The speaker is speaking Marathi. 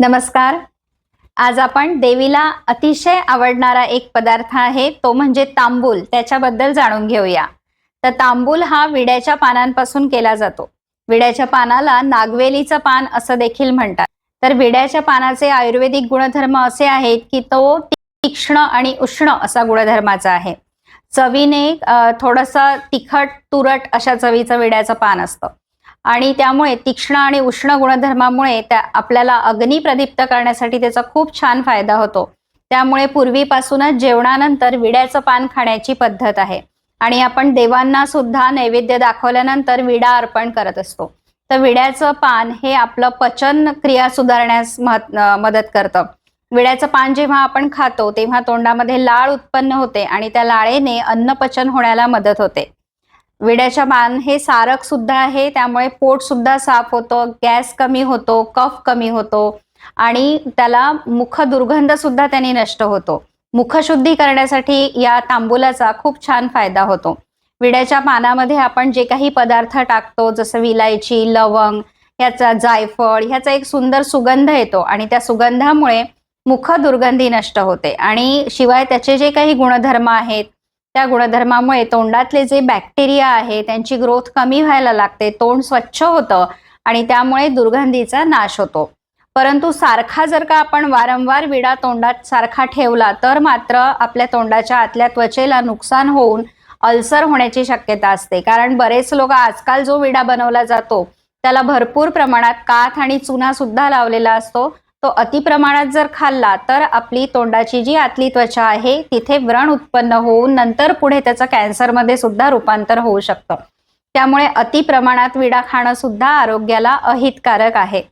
नमस्कार. आज आपण देवीला अतिशय आवडणारा एक पदार्थ आहे तो म्हणजे तांबूल. त्याच्याबद्दल जाणून घेऊया. तर तांबूल हा विड्याच्या पानांपासून केला जातो. विड्याच्या पानाला नागवेलीचं पान असं देखील म्हणतात. तर विड्याच्या पानाचे आयुर्वेदिक गुणधर्म असे आहेत की तो तीक्ष्ण आणि उष्ण असा गुणधर्माचा आहे. चवीने थोडंसं तिखट तुरट अशा चवीचं विड्याचं पान असतं. आणि त्यामुळे तीक्ष्ण आणि उष्ण गुणधर्मामुळे त्या आपल्याला अग्नी प्रदीप्त करण्यासाठी त्याचा खूप छान फायदा होतो. त्यामुळे पूर्वीपासूनच जेवणानंतर विड्याचं पान खाण्याची पद्धत आहे. आणि आपण देवांना सुद्धा नैवेद्य दाखवल्यानंतर विडा अर्पण करत असतो. तर विड्याचं पान हे आपलं पचन क्रिया सुधारण्यास मदत करतं. विड्याचं पान जेव्हा आपण खातो तेव्हा तोंडामध्ये लाळ उत्पन्न होते आणि त्या लाळेने अन्नपचन होण्याला मदत होते. विड्याच्या पान हे सारक सुद्धा आहे त्यामुळे पोट सुद्धा साफ होतं गॅस कमी होतो कफ कमी होतो आणि त्याला मुख दुर्गंध सुद्धा त्यांनी नष्ट होतो. मुखशुद्धी करण्यासाठी या तांबूलाचा खूप छान फायदा होतो. विड्याच्या पानामध्ये आपण जे काही पदार्थ टाकतो जसं विलायची लवंग ह्याचा जायफळ ह्याचा एक सुंदर सुगंध येतो आणि त्या सुगंधामुळे मुख दुर्गंधी नष्ट होते. आणि शिवाय त्याचे जे काही गुणधर्म आहेत त्या गुणधर्मामुळे तोंडातले जे बॅक्टेरिया आहे त्यांची ग्रोथ कमी व्हायला लागते तोंड स्वच्छ होतं आणि त्यामुळे दुर्गंधीचा नाश होतो. परंतु सारखा जर का आपण वारंवार विडा तोंडात सारखा ठेवला तर मात्र आपल्या तोंडाच्या आतल्या त्वचेला नुकसान होऊन अल्सर होण्याची शक्यता असते. कारण बरेच लोक आजकाल जो विडा बनवला जातो त्याला भरपूर प्रमाणात काथ आणि चुना सुद्धा लावलेला असतो. तो अति प्रमाणात जर खाल्ला तर आपली तोंडाची जी आतली त्वचा आहे तिथे व्रण उत्पन्न होऊन नंतर पुढे त्याचं कॅन्सरमध्ये सुद्धा रूपांतर होऊ शकतं. त्यामुळे अति प्रमाणात विडा खाणं सुद्धा आरोग्याला अहितकारक आहे.